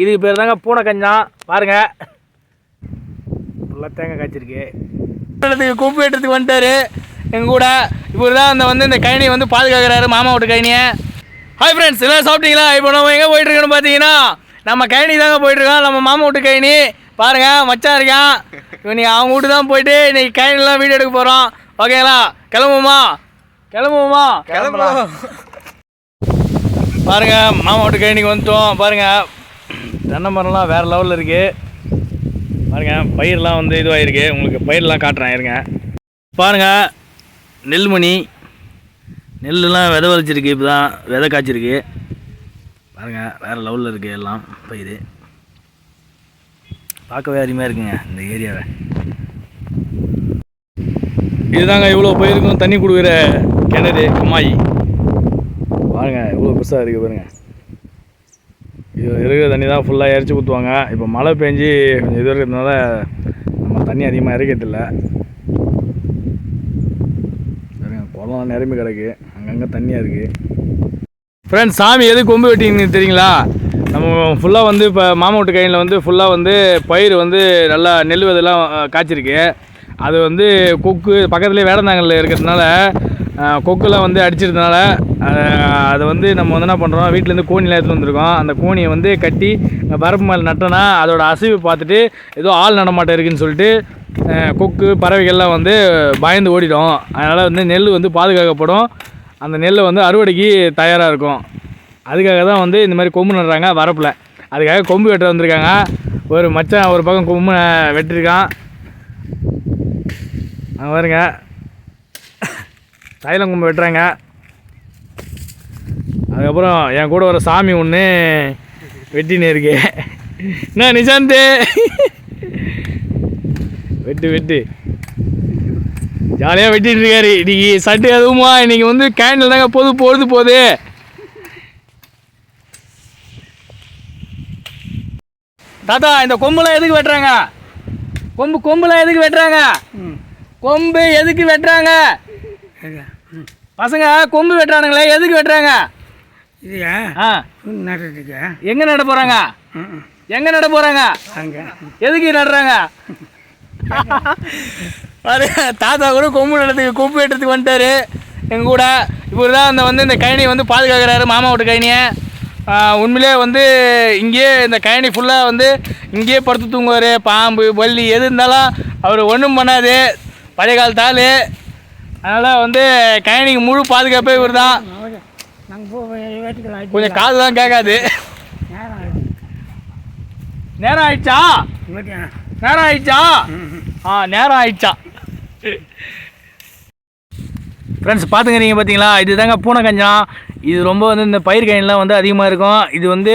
இதுக்கு பேர் தாங்க பூனை கஞ்சான் பாருங்க. ஃபுல்லாக தேங்காய் காய்ச்சிருக்கு. இடத்துக்கு குப்பை எடுத்துக்கு வந்துட்டாரு. எங்கள் கூட இவர் தான் அந்த வந்து இந்த கழனியை வந்து பாதுகாக்கிறாரு மாமா வீட்டு கழனியை. ஹாய் ஃப்ரெண்ட்ஸ் எல்லாம் சாப்பிட்டீங்களா? இப்போ நம்ம எங்கே போயிட்டு இருக்கோம்னு பார்த்தீங்கன்னா நம்ம கழனி தாங்க போயிட்டு இருக்கோம். நம்ம மாமா வீட்டு கழனி. பாருங்க மச்சான் இருக்கான். இவன் அவங்க வீட்டு தான் போயிட்டு இன்னைக்கு கழனிலாம் வீடியோ எடுக்க போகிறோம் ஓகேங்களா கிளம்புவோமா? கிளம்புவோமா? கிளம்பலாம். பாருங்க மாமா வீட்டு கழனிக்கு வந்துட்டோம். பாருங்க தென்னை மரம்லாம் வேறு லெவலில் இருக்குது பாருங்கள் பயிரெலாம் வந்து இதுவாகிருக்கு உங்களுக்கு பயிரெலாம் காட்டுறேன் இருங்க. பாருங்க நெல்மணி நெல்லுலாம் விதை வலிச்சிருக்கு இப்போ தான் விதை காய்ச்சிருக்கு. பாருங்கள் வேறு லெவலில் இருக்குது எல்லாம் பயிர். பார்க்கவே அருமையாக இருக்குங்க இந்த ஏரியாவை. இதுதாங்க இவ்வளோ பயிருக்கும் தண்ணி கொடுக்குற கிணறு கம்மாயி பாருங்க இவ்வளோ பெருசாக இருக்குது பாருங்கள் இது இருக்கிற தண்ணி தான் ஃபுல்லாக இறச்சி ஊற்றுவாங்க இப்போ மழை பெஞ்சு கொஞ்சம் இது இருக்கிறதுனால நம்ம தண்ணி அதிகமாக இறக்கிறதில்ல சரிங்க குளம் நிரம்பி கிடக்கு. அங்கங்கே தண்ணியாக இருக்குது ஃப்ரெண்ட்ஸ் சாமி எது கொம்பு வெட்டிங்கன்னு தெரியுங்களா? நம்ம ஃபுல்லாக வந்து இப்போ மாமா வீட்டு கையில் வந்து ஃபுல்லாக வந்து பயிர் வந்து நல்லா நெல் விதெல்லாம் காய்ச்சிருக்கு. அது வந்து கொக்கு பக்கத்துலேயே வேடந்தாங்கல்ல இருக்கிறதுனால அஹ், கொக்குலாம் வந்து அடிச்சிருந்தனால அதை வந்து நம்ம வந்து என்ன பண்ணுறோம் வீட்டிலேருந்து கோணிலாம் எடுத்துகிட்டு வந்திருக்கோம். அந்த கோணியை வந்து கட்டி வரப்பு மேலே நட்டோன்னா அதோட அசைவு பார்த்துட்டு ஏதோ ஆள் நடமாட்டம் இருக்குதுன்னு சொல்லிட்டு கொக்கு பறவைகள்லாம் வந்து பயந்து ஓடிடும். அதனால் வந்து நெல் வந்து பாதுகாக்கப்படும். அந்த நெல்லை வந்து அறுவடைக்கு தயாராக இருக்கும். அதுக்காக தான் வந்து இந்த மாதிரி கொம்பு நடுறாங்க வரப்பில். அதுக்காக கொம்பு வெட்ட வந்திருக்காங்க. ஒரு மச்சான் ஒரு பக்கம் கொம்பு வெட்டிருக்கான். வருங்க பாருங்க. தைலம் கொம்பு வெட்டுறாங்க. அதுக்கப்புறம் என் கூட ஒரு சாமி ஒன்று வெட்டின்னு இருக்கு. என்ன நிஷாந்த்? வெட்டு வெட்டு. ஜாலியாக வெட்டிட்டு இருக்காரு. இன்னைக்கு சட்டு எதுவுமா? இன்னைக்கு வந்து கேண்டில் தாங்க பொது பொழுது போகுது தாத்தா இந்த கொம்புலாம் எதுக்கு வெட்டுறாங்க? கொம்பு கொம்புலாம் எதுக்கு வெட்டுறாங்க? கொம்பு எதுக்கு வெட்டுறாங்க? பசங்க கொம்பு வெட்டுறானுங்களே எதுக்கு வெட்டுறாங்க? இதுயா? ஆ. நட்டுருக்கு எங்க நட போறாங்க? எங்க நட போறாங்க? அங்கே. எதுக்கு நடுறாங்க? பாரு, தாத்தா கூட கொம்பு நடத்துக்கு கொம்பு வெட்டுறதுக்கு வந்துட்டாரு. எங்க கூட. இவர் தான் அந்த வந்து இந்த கழனியை வந்து பாதுகாக்கிறாரு மாமா வீட்டு கழனியை. ஆஹ், உண்மையிலே வந்து இங்கேயே இந்த கழனி ஃபுல்லாக வந்து இங்கேயே படுத்து தூங்குவார். பாம்பு பல்லி எது இருந்தாலும் அவர் ஒன்றும் பண்ணாது. பழைய காலத்து ஆள். அதனால் வந்து கழனிக்கு முழு பாதுகாப்பே இவர் தான் கொஞ்சம் காது தான் கேட்காது. நேரம் ஆயிடுச்சா. நேரம் ஆயிடுச்சா? ஆ நேரம் ஆயிடுச்சா? ஃப்ரெண்ட்ஸ் பார்த்துங்க நீங்கள் பார்த்தீங்களா இது தாங்க பூனை கஞ்சம் இது ரொம்ப வந்து இந்த பயிர் கயன்லாம் வந்து அதிகமாக இருக்கும். இது வந்து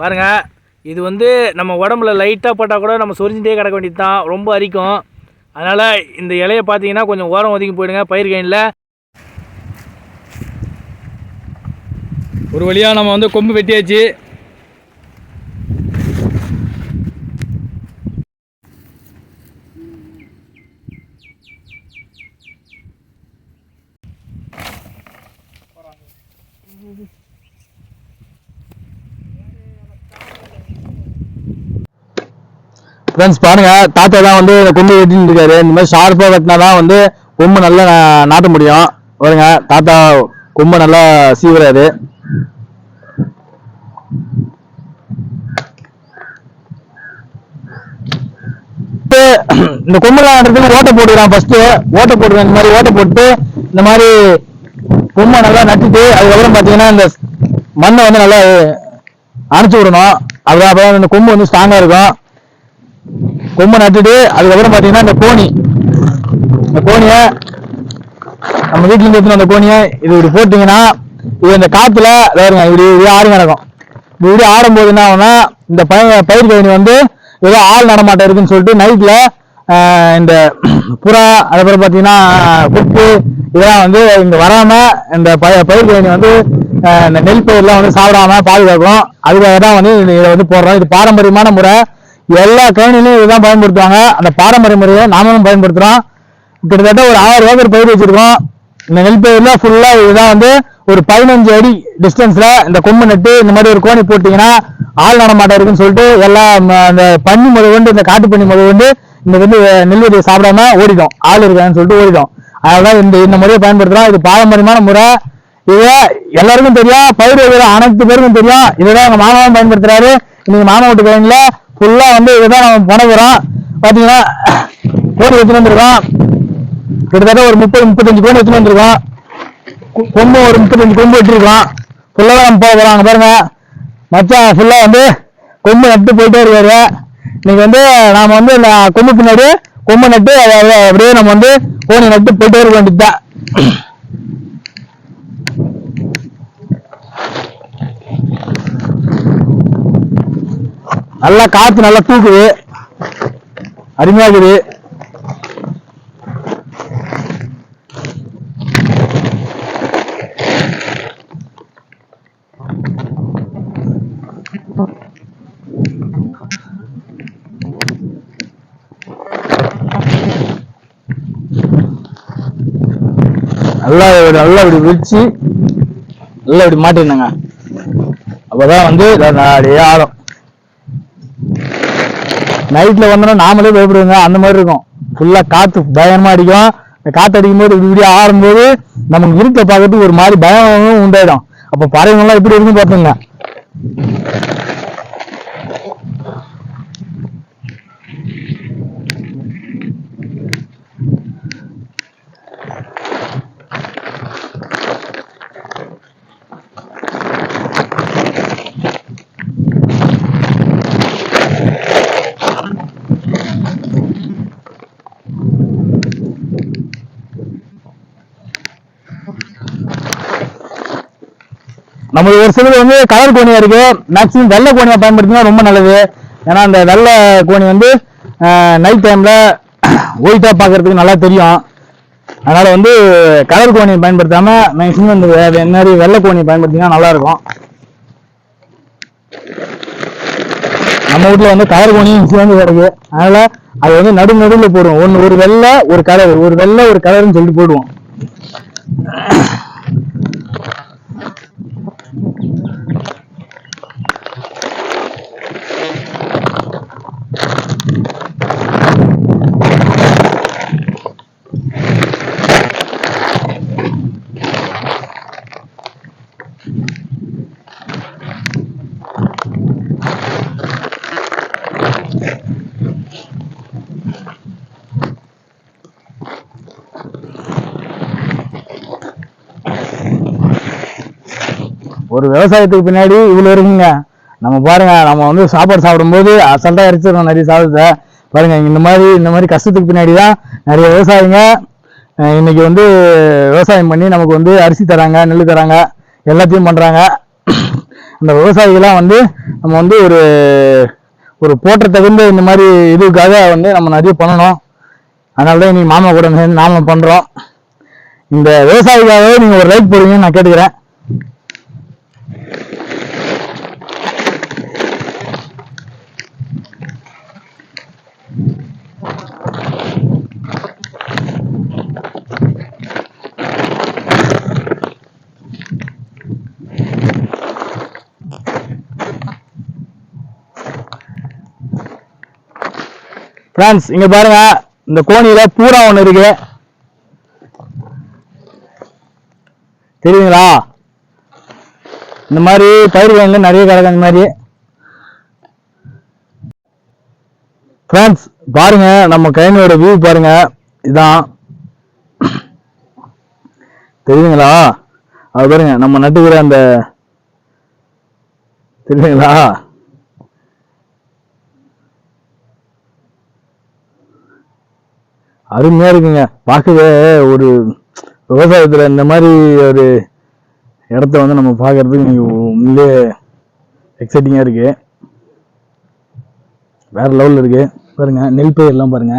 பாருங்கள் இது வந்து நம்ம உடம்புல லைட்டாக போட்டால் கூட நம்ம சொரிஞ்சிட்டே கிடக்க வேண்டியது தான் ரொம்ப அரிக்கும். அதனால் இந்த இலையை பார்த்தீங்கன்னா கொஞ்சம் ஓரம் ஒதுக்கி போயிடுங்க. பயிர் கயனில் ஒரு வழியாக நம்ம வந்து கொம்பு வெட்டியாச்சு. ஃப்ரெண்ட்ஸ் பாருங்க தாத்தா தான் வந்து இந்த கொம்பு வெட்டின்னு இருக்காரு. இந்த மாதிரி ஷார்ப்பாக வெட்டினா தான் வந்து கொம்பு நல்லா நாட்ட முடியும். பாருங்க தாத்தா கொம்பு நல்லா சீவுறாரு. இந்த கொம்புலாம் நடுறதுக்கு ஓட்டை போட்டுக்கிறான் ஃபர்ஸ்ட் ஓட்டை போட்டுக்கிறேன் இந்த மாதிரி ஓட்டை போட்டு இந்த மாதிரி கொம்பை நல்லா நட்டுட்டு அதுக்கப்புறம் பார்த்தீங்கன்னா இந்த மண்ணை வந்து நல்லா அணைச்சி விடணும். அதுக்கப்புறம் இந்த கொம்பு வந்து ஸ்ட்ராங்காக இருக்கும். கொம்பை நட்டுட்டு அதுக்கப்புறம் பார்த்தீங்கன்னா இந்த கோணி. இந்த கோணியை நம்ம வீட்டிலேருந்து அந்த கோணியை இது இப்படி போட்டிங்கன்னா இது இந்த காற்றுல வேறுங்க இப்படி இப்படி ஆறு நடக்கும் இப்படி இப்படி ஆடும்போது என்ன ஆகும்னா இந்த பயிர் பயிர் கழனி வந்து ஏதோ ஆள் நடமாட்டம் இருக்குன்னு சொல்லிட்டு நைட்டில் இந்த புறா அதுக்கப்புறம் பார்த்தீங்கன்னா குப்பு இதெல்லாம் வந்து இங்கே வராமல் இந்த பய பயிர் கழனி வந்து இந்த நெல் பயிர்லாம் வந்து சாப்பிடாம பாதுகாக்கும் அதுக்காக தான் வந்து இதை வந்து போடுறோம். இது பாரம்பரியமான முறை. எல்லா கழனிலையும் இதுதான் பயன்படுத்துவாங்க. அந்த பாரம்பரிய முறையை நாமளும் பயன்படுத்துறோம். கிட்டத்தட்ட ஒரு ஆயிரம் ஏக்கர் பயிர் வச்சிருக்கோம். இந்த நெல் பயிர்ல ஃபுல்லா இதுதான் வந்து ஒரு பதினஞ்சு அடி டிஸ்டன்ஸ்ல இந்த கொம்பு நட்டு இந்த மாதிரி ஒரு கோணி போட்டீங்கன்னா ஆள் நடமாட்டம் இருக்குன்னு சொல்லிட்டு எல்லாம் ம- அந்த பன்னி முறை கொண்டு இந்த காட்டு பன்னி முறை கொண்டு இந்த வந்து நெல்வெடியை சாப்பிடாம ஓடிடும் ஆள் இருக்கான்னு சொல்லிட்டு ஓடிடும் அதனால இந்த இந்த முறையை பயன்படுத்துறோம். இது பாரம்பரியமான முறை. இது எல்லாருக்கும் தெரியும். பயிர் அனைத்து பேருக்கும் தெரியும். இதுதான் எங்க மாமாவும் பயன்படுத்துறாரு. இன்னைக்கு மாமா வீட்டு கோயில்ல ஃபுல்லா வந்து இதுதான் நம்ம போனபுரம் பார்த்தீங்கன்னா பாத்தீங்கன்னா கோடி எடுத்துட்டு வந்திருக்கோம். கிட்டத்தட்ட ஒரு முப்பது முப்பத்தஞ்சு கோடி எடுத்துட்டு வந்திருக்கோம். கொம்பு ஒரு முப்பத்தஞ்சு கொம்பு வச்சிருக்கோம் ஃபுல்லாக நம்ம போக போகிறோம் அங்கே பாருங்க. மச்சான் ஃபுல்லாக வந்து கொம்பு நட்டு போயிட்டே இருக்காரு. இன்னைக்கு வந்து நாம வந்து இந்த கொம்பு பின்னாடி கொம்பு நட்டு அப்படியே நம்ம வந்து கோணி நட்டு போயிட்டே இருக்க வேண்டியதுதான். நல்லா காத்து நல்லா தூக்குது. அருமையா நல்லா நல்லா இப்படி விரிச்சு நல்லா இப்படி மாட்டிருந்தாங்க. அப்பதான் வந்து இதை ஆழம். ஆடும் நைட்ல வந்தோம்னா நாமளே பயப்படுவோங்க. அந்த மாதிரி இருக்கும். ஃபுல்லா காத்து பயமா அடிக்கும். இந்த காத்து அடிக்கும் போது இப்படி இப்படி ஆடும்போது நமக்கு இருக்க பார்க்கறதுக்கு ஒரு மாதிரி பயம் உண்டாயிடும். அப்ப பறவைங்க எல்லாம் எப்படி இருக்குன்னு பார்த்துங்க நம்மளுக்கு ஒரு சிலது வந்து கலர் கோணியா இருக்கு. மேக்ஸிமம் வெள்ளை கோணியா பயன்படுத்தினா ரொம்ப நல்லது. ஏன்னா அந்த வெள்ளை கோணி வந்து நைட் டைம்ல ஒயிட்டா பார்க்கறதுக்கு நல்லா தெரியும். அதனால வந்து கலர் கோணியை பயன்படுத்தாம மேக்ஸிமம் இந்த மாதிரி வெள்ளை கோணியை பயன்படுத்தினா நல்லா இருக்கும் நம்ம வீட்டில் வந்து கலர் கோணியும் சேர்ந்து கிடக்கு. அதனால அது வந்து நடு நடுவில் போடுவோம். ஒன்று ஒரு வெள்ளை ஒரு கலர். ஒரு வெள்ளை ஒரு கலர்னு சொல்லிட்டு போடுவோம். ஒரு விவசாயத்துக்கு பின்னாடி இவ்வளோ இருக்குங்க. நம்ம பாருங்க நம்ம வந்து சாப்பாடு சாப்பிடும்போது அசல்ட்டாக இறைச்சிடும் நிறைய சாதத்தை. பாருங்க இந்த மாதிரி இந்த மாதிரி கஷ்டத்துக்கு பின்னாடி தான் நிறைய விவசாயிங்க இன்னைக்கு வந்து விவசாயம் பண்ணி நமக்கு வந்து அரிசி தராங்க நெல் தராங்க எல்லாத்தையும் பண்ணுறாங்க அந்த விவசாயிகளாம் வந்து நம்ம வந்து ஒரு ஒரு போற்ற தகுந்த இந்த மாதிரி இதுக்காக வந்து நம்ம நிறைய பண்ணணும். அதனால தான் இன்னைக்கு மாமா கூட சேர்ந்து நாம பண்ணுறோம் இந்த விவசாயிக்காகவே நீங்கள் ஒரு லைக் போடுவீங்கன்னு நான் கேட்டுக்கிறேன். ஃப்ரெண்ட்ஸ் இங்க பாருங்க. இந்த கோணியில பூரா ஒண்ணு இருக்கு. தெரியுங்களா இந்த மாதிரி பயிர் வயல்ல நிறைய கிடக்கு அந்த மாதிரி. ஃப்ரெண்ட்ஸ் பாருங்க. நம்ம கைனோட வியூ பாருங்க. இதான். தெரியுதுங்களா? அது பாருங்க. நம்ம நட்டுக்கிற அந்த தெரியுதுங்களா? அருமையா இருக்குங்க. பார்க்கவே ஒரு விவசாயத்துல இந்த மாதிரி ஒரு இடத்த வந்து நம்ம பார்க்கறதுக்கு நீங்க உண்மையிலே எக்ஸைட்டிங்கா இருக்கு. வேற லெவல்ல இருக்கு. பாருங்க நெல் பயிர் எல்லாம் பாருங்க.